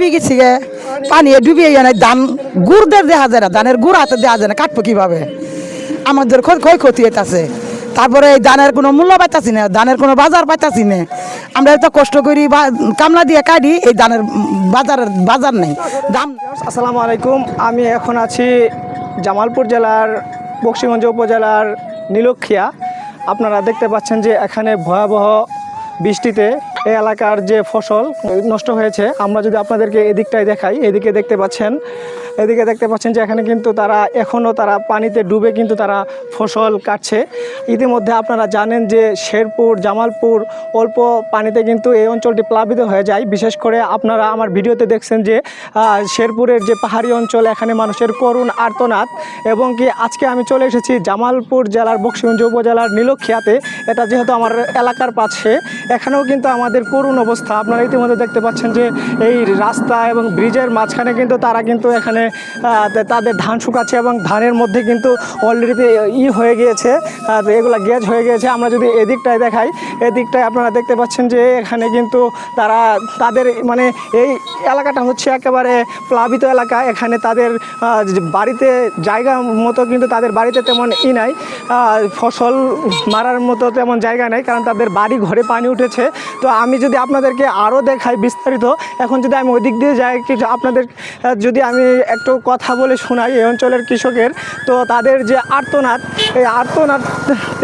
ডুবে গেছি গে। পানি ডুবে যায় ধান গুড়দের দেখা যায় না, ধানের গুড় হাতে দেওয়া যায় না, কাটবো কীভাবে? আমাদের ক্ষয় ক্ষয়ক্ষতি হইতাছে। তারপরে এই ধানের কোনো মূল্য পাইতাছি না, ধানের কোনো বাজার পাইতাছি না। আমরা এত কষ্ট করি বা কামলা দিয়ে কাটি, এই ধানের বাজার বাজার নেই। দাম আসসালামু আলাইকুম, আমি এখন আছি জামালপুর জেলার, বক্সিগঞ্জ উপজেলার নীলক্ষিয়া। আপনারা দেখতে পাচ্ছেন যে এখানে ভয়াবহ বৃষ্টিতে এই এলাকার যে ফসল নষ্ট হয়েছে, আমরা যদি আপনাদেরকে এদিকটাই দেখাই, এদিকে দেখতে পাচ্ছেন এদিকে দেখতে পাচ্ছেন যে এখানে কিন্তু তারা এখনও তারা পানিতে ডুবে কিন্তু তারা ফসল কাটছে। ইতিমধ্যে আপনারা জানেন যে শেরপুর, জামালপুর অল্প পানিতে কিন্তু এই অঞ্চলটি প্লাবিত হয়ে যায়। বিশেষ করে আপনারা আমার ভিডিওতে দেখছেন যে শেরপুরের যে পাহাড়ি অঞ্চল, এখানে মানুষের করুণ আর্তনাদ এবং কি আজকে আমি চলে এসেছি জামালপুর জেলার বক্সিগঞ্জ উপজেলার নীলক্ষিয়াতে। এটা যেহেতু আমার এলাকার পাশে, এখানেও কিন্তু আমাদের করুণ অবস্থা। আপনারা ইতিমধ্যে দেখতে পাচ্ছেন যে এই রাস্তা এবং ব্রিজের মাঝখানে কিন্তু তারা কিন্তু এখানে আহ, তাদের ধান শুকাচ্ছে এবং ধানের মধ্যে কিন্তু অলরেডি ই হয়ে গিয়েছে এগুলা গ্যাস হয়ে গিয়েছে। আমরা যদি এদিকটায় দেখাই এদিকটায় আপনারা দেখতে পাচ্ছেন যে এখানে কিন্তু তারা তাদের মানে এই এলাকাটা হচ্ছে একেবারে প্লাবিত এলাকা। এখানে তাদের বাড়িতে জায়গা মতো কিন্তু তাদের বাড়িতে তেমন ই নাই ফসল মারার মতো তেমন জায়গা নাই কারণ তাদের বাড়ি ঘরে পানি উঠেছে। তো আমি যদি আপনাদেরকে আরও দেখাই বিস্তারিত এখন যদি আমি ওই দিক দিয়ে যাই কিছু আপনাদের যদি আমি একটু কথা বলে শোনাই এই অঞ্চলের কৃষকের। তো তাদের যে আর্তনাদ এই আর্তনাদ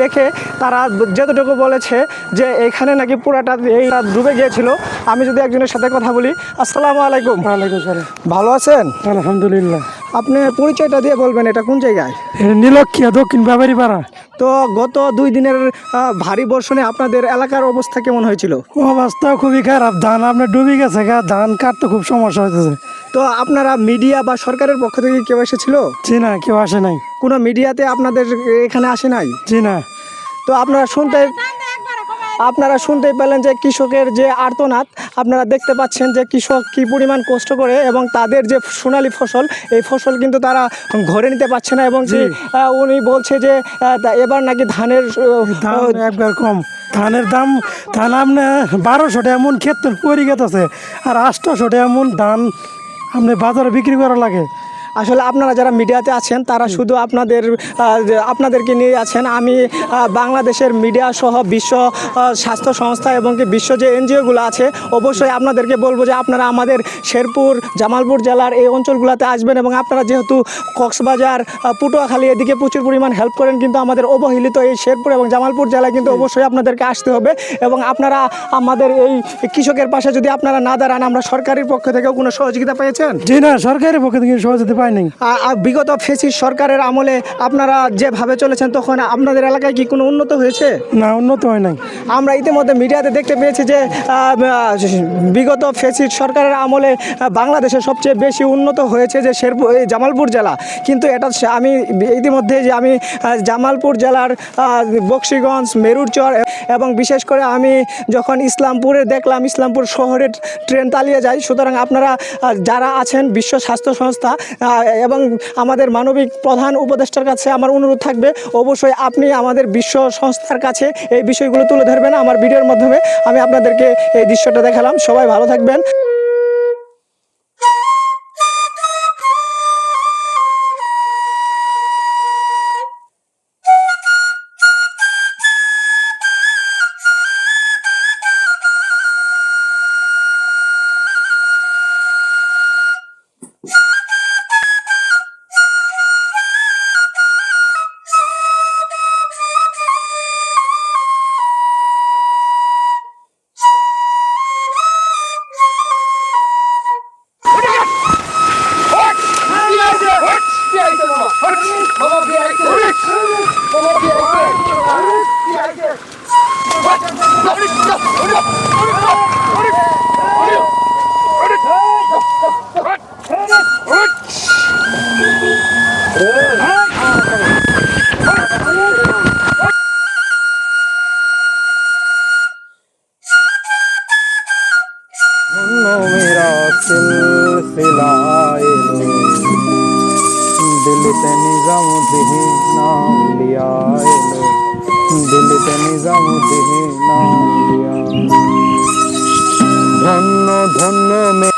দেখে তারা যতটুকু বলেছে যে এখানে নাকি পুরাটা এই ডুবে গিয়েছিল। আমি যদি একজনের সাথে কথা বলি আসসালামু আলাইকুম। ওয়ালাইকুম সালাম। ভালো আছেন? আলহামদুলিল্লাহ। আপনি পরিচয়টা দিয়ে বলবেন এটা কোন জায়গায়? নীলক্ষিয়া দক্ষিণ ব্যাপারী পাড়া তো গত দুই দিনের ভারী বর্ষণে আপনাদের এলাকার অবস্থা কেমন হয়েছিল? অবস্থা খুবই খারাপ। ধান আপনার ডুবে গেছে গা ধান কাটতে খুব সমস্যা হইতেছে। তো আপনারা মিডিয়া বা সরকারের পক্ষ থেকে কেউ এসেছিল? জি না কেউ আসে নাই। কোনো মিডিয়াতে আপনাদের এখানে আসে নাই? জি না। তো আপনারা শুনতে আপনারা শুনতেই পেলেন যে কৃষকের যে আর্তনাদ আপনারা দেখতে পাচ্ছেন যে কৃষক কি পরিমাণ কষ্ট করে এবং তাদের যে সোনালী ফসল এই ফসল কিন্তু তারা ঘরে নিতে পারছে না এবং যে উনি বলছে যে এবার নাকি ধানের ধান একবার কম। ধানের দাম ধান আপনি বারোশো টাকা এমন ক্ষেত্রে পরি গেতেছে আর আটশোশো টাকা এমন ধান আপনি বাজারে বিক্রি করা লাগে। আসলে আপনারা যারা মিডিয়াতে আছেন তারা শুধু আপনাদের আপনাদেরকে নিয়ে আছেন। আমি বাংলাদেশের মিডিয়া সহ বিশ্ব স্বাস্থ্য সংস্থা এবং কি বিশ্ব যে এনজিওগুলো আছে অবশ্যই আপনাদেরকে বলব যে আপনারা আমাদের শেরপুর জামালপুর জেলার এই অঞ্চলগুলোতে আসবেন এবং আপনারা যেহেতু কক্সবাজার পটুয়াখালী এদিকে প্রচুর পরিমাণ হেল্প করেন কিন্তু আমাদের অবহেলিত এই শেরপুর এবং জামালপুর জেলায় কিন্তু অবশ্যই আপনাদেরকে আসতে হবে এবং আপনারা আমাদের এই কৃষকের পাশে যদি আপনারা না দাঁড়ান আমরা সরকারের পক্ষ থেকেও কোনো সহযোগিতা পেয়েছেন? জি না সরকারের পক্ষে থেকে সহযোগিতা পাই নাই আ- আ- বিগত ফেসিস সরকারের আমলে আপনারা যেভাবে চলেছেন তখন আপনাদের এলাকায় কি কোনো উন্নত হয়েছে? না উন্নত হয় নাই। আমরা ইতিমধ্যে মিডিয়াতে দেখতে পেয়েছি যে বিগত ফেসিস সরকারের আমলে বাংলাদেশে সবচেয়ে বেশি উন্নত হয়েছে যে শেরপুর এই জামালপুর জেলা। কিন্তু এটা আমি ইতিমধ্যে যে আমি জামালপুর জেলার বক্সিগঞ্জ মেরুরচর এবং বিশেষ করে আমি যখন ইসলামপুরে দেখলাম ইসলামপুর শহরে ট্রেন চালিয়ে যায় সুতরাং আপনারা যারা আছেন বিশ্ব স্বাস্থ্য সংস্থা এবং আমাদের মানবিক প্রধান উপদেষ্টার কাছে আমার অনুরোধ থাকবে, অবশ্যই আপনি আমাদের বিশ্ব সংস্থার কাছে এই বিষয়গুলো তুলে ধরবেন। আমার ভিডিওর মাধ্যমে আমি আপনাদেরকে এই দৃশ্যটা দেখালাম। সবাই ভালো থাকবেন। से धन्य में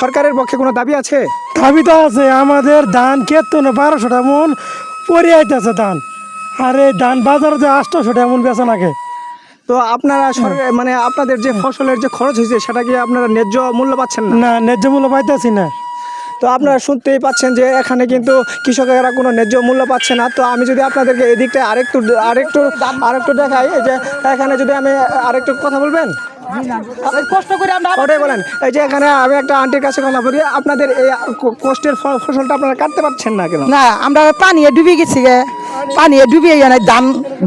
সরকারের পক্ষে কোনো দাবি আছে? দাবি তো আছে আমাদের ধান ক্ষেত তো বারোশো মন পরে আইতেছে ধান। আর এই ধান বাজারে যে আটশোশো মন বেচা নাকি তো আপনারা মানে আপনাদের যে ফসলের যে খরচ হয়েছে সেটা কি আপনারা ন্যায্য মূল্য পাচ্ছেন না? না ন্যায্য মূল্য পাইতেছি না। তো আপনারা শুনতেই পাচ্ছেন যে এখানে কিন্তু কৃষকেরা কোনো ন্যায্য মূল্য পাচ্ছে না। তো আমি যদি আপনাদেরকে এদিকটা আরেকটু আরেকটু আরেকটু দেখাই যে এখানে যদি আমি আরেকটু কথা বলবেন? কষ্ট করে আমরা ওটাই বলেন। এই যে এখানে আমি একটা আন্টির কাছে কথা বলি আপনাদের এই কষ্টের ফসলটা আপনারা কাটতে পারছেন না কেন? না আমরা পানি ডুবে গেছি গে। পানি ডুবে ধান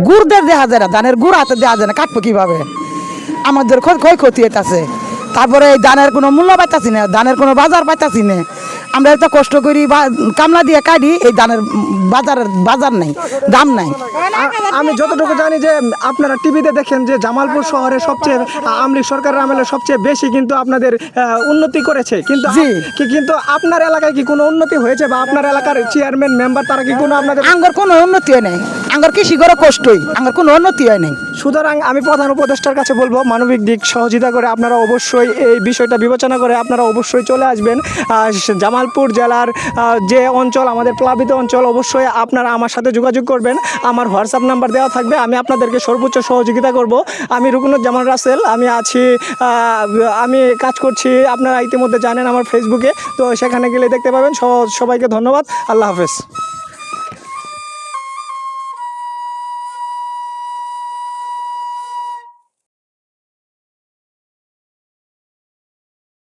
গুড়দের দেখা যায় না ধানের গুড় হাতে দেওয়া যায় না কাটবো কীভাবে? আমাদের ক্ষয় ক্ষয়ক্ষতি হইতাছে তারপরে এই ধানের কোনো মূল্য পাইতাছি না ধানের কোনো বাজার পাইতাছি না। আমরা এত কষ্ট করি বা কামলা দিয়ে কাটি এই ধানের বাজার বাজার নাই দাম নাই। আমি যতটুকু জানি যে আপনারা টিভিতে দেখেন যে জামালপুর শহরে সবচেয়ে আমলি সরকারের আমলে সবচেয়ে বেশি কিন্তু আপনাদের উন্নতি করেছে। কিন্তু কিন্তু আপনার এলাকায় কি কোনো উন্নতি হয়েছে বা আপনার এলাকার চেয়ারম্যান মেম্বার তারা কি কোনো আপনাদের আঙ্গর কোনো উন্নতি হয় নাই। আঙ্গর কৃষি করে কষ্টই আঙ্গর কোনো উন্নতি হয় নাই। সুতরাং আমি প্রধান উপদেষ্টার কাছে বলব মানবিক দিক সহযোগিতা করে আপনারা অবশ্যই এই বিষয়টা বিবেচনা করে আপনারা অবশ্যই চলে আসবেন। জামালপুর জেলার যে অঞ্চল, আমাদের প্লাবিত অঞ্চল, অবশ্যই আপনারা আমার সাথে যোগাযোগ করবেন। আমার হোয়াটসঅ্যাপ নাম্বার দেওয়া থাকবে, আমি আপনাদেরকে সর্বোচ্চ সহযোগিতা করব। আমি রুকুনুজ্জামান রাসেল, আমি আছি আমি কাজ করছি, আপনারা ইতিমধ্যে জানেন আমার ফেসবুকে তো সেখানে গেলে দেখতে পাবেন। সবাইকে ধন্যবাদ। আল্লাহ হাফেজ।